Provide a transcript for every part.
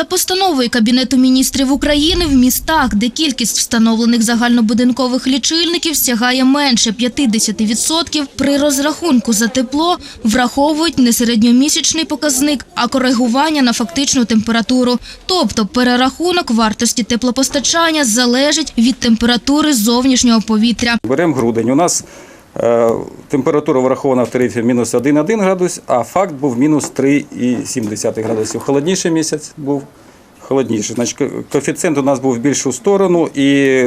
За постановою Кабінету міністрів України в містах, де кількість встановлених загальнобудинкових лічильників сягає менше 50%, при розрахунку за тепло враховують не середньомісячний показник, а коригування на фактичну температуру. Тобто перерахунок вартості теплопостачання залежить від температури зовнішнього повітря. Беремо грудень. У нас температура врахована в тарифі мінус 1,1 градус, а факт був мінус 3,7 градусів. Холодніший місяць був холодніший. Значить, ко- коефіцієнт у нас був в більшу сторону, і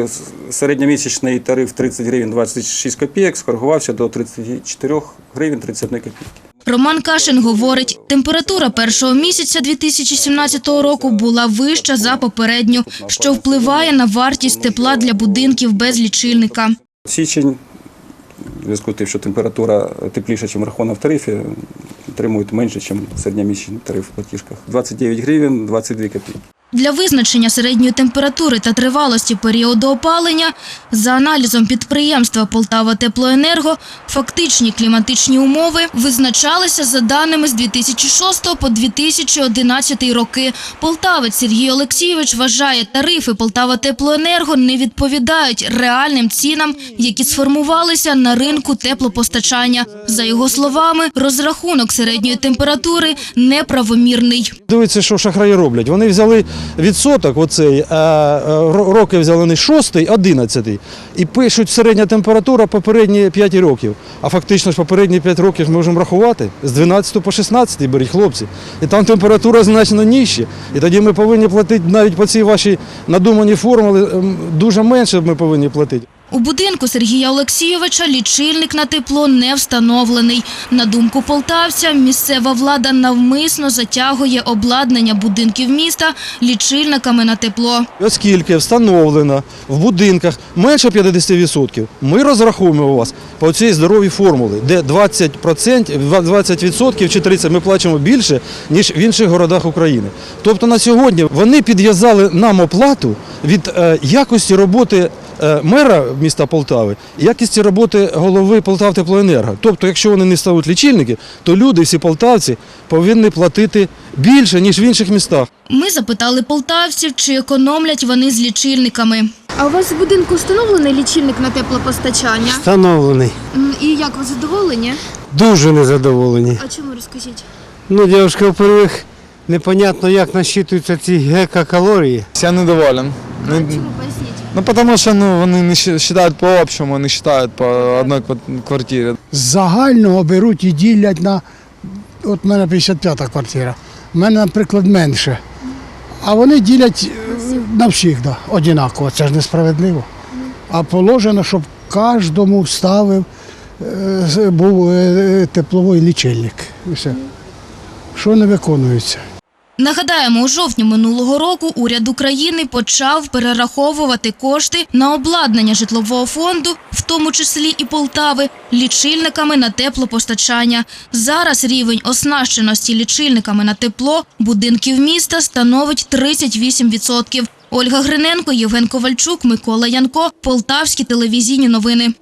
середньомісячний тариф 30 гривень 26 копійок скоригувався до 34 гривень 31 копійки. Роман Кашин говорить, температура першого місяця 2017 року була вища за попередню, що впливає на вартість тепла для будинків без лічильника. Січень, зв'язку з тим, що температура тепліша, ніж рахована в тарифі, отримують менше, ніж середньомісячний тариф в платіжках. 29 гривень 22 копійки. Для визначення середньої температури та тривалості періоду опалення за аналізом підприємства Полтава Теплоенерго фактичні кліматичні умови визначалися за даними з 2006 по 2011 роки. Полтавець Сергій Олексійович вважає, тарифи Полтава Теплоенерго не відповідають реальним цінам, які сформувалися на ринку теплопостачання. За його словами, розрахунок середньої температури неправомірний. Дивіться, що шахраї роблять. Вони взяли відсоток, оцей, роки взяли не 6, 11, і пишуть середня температура попередні 5 років. А фактично ж попередні 5 років ми можемо рахувати з 12 по 16 беріть хлопці. І там температура значно нижча. І тоді ми повинні платити навіть по цій вашій надуманій формулі ем, дуже менше ми повинні платити. У будинку Сергія Олексійовича лічильник на тепло не встановлений. На думку полтавця, місцева влада навмисно затягує обладнання будинків міста лічильниками на тепло. Оскільки встановлено в будинках менше 50%, ми розраховуємо вас по цій здоровій формулі, де 20%, 20% чи 30% ми плачемо більше, ніж в інших городах України. Тобто на сьогодні вони підв'язали нам оплату від е, якості роботи мера міста Полтави, і якості роботи голови Полтавтеплоенерго. Тобто, якщо вони не ставуть лічильники, то люди, всі полтавці, повинні платити більше, ніж в інших містах. Ми запитали полтавців, чи економлять вони з лічильниками. А у вас в будинку встановлений лічильник на теплопостачання? Встановлений. І як ви задоволені? Дуже незадоволені. А чому розкажіть? Ну, дівчинка, во-первых, непонятно, як насчитуються ці гекакалорії. Я недоволен. А чому? Ну, потому что ну, вони не считают по общему, не считают по одной квар- квартире. з загального беруть і ділять на. От в мене 55-та квартира. У мене, наприклад, менше. А вони ділять е, на всіх, да, однаково. Це ж несправедливо. А положено, щоб кожному вставив е, був е, тепловий лічильник. Все. Що не виконується? Нагадаємо, у жовтні минулого року уряд України почав перераховувати кошти на обладнання житлового фонду, в тому числі і Полтави, лічильниками на теплопостачання. Зараз рівень оснащеності лічильниками на тепло будинків міста становить 38%. Ольга Гриненко, Євген Ковальчук, Микола Янко, Полтавські телевізійні новини.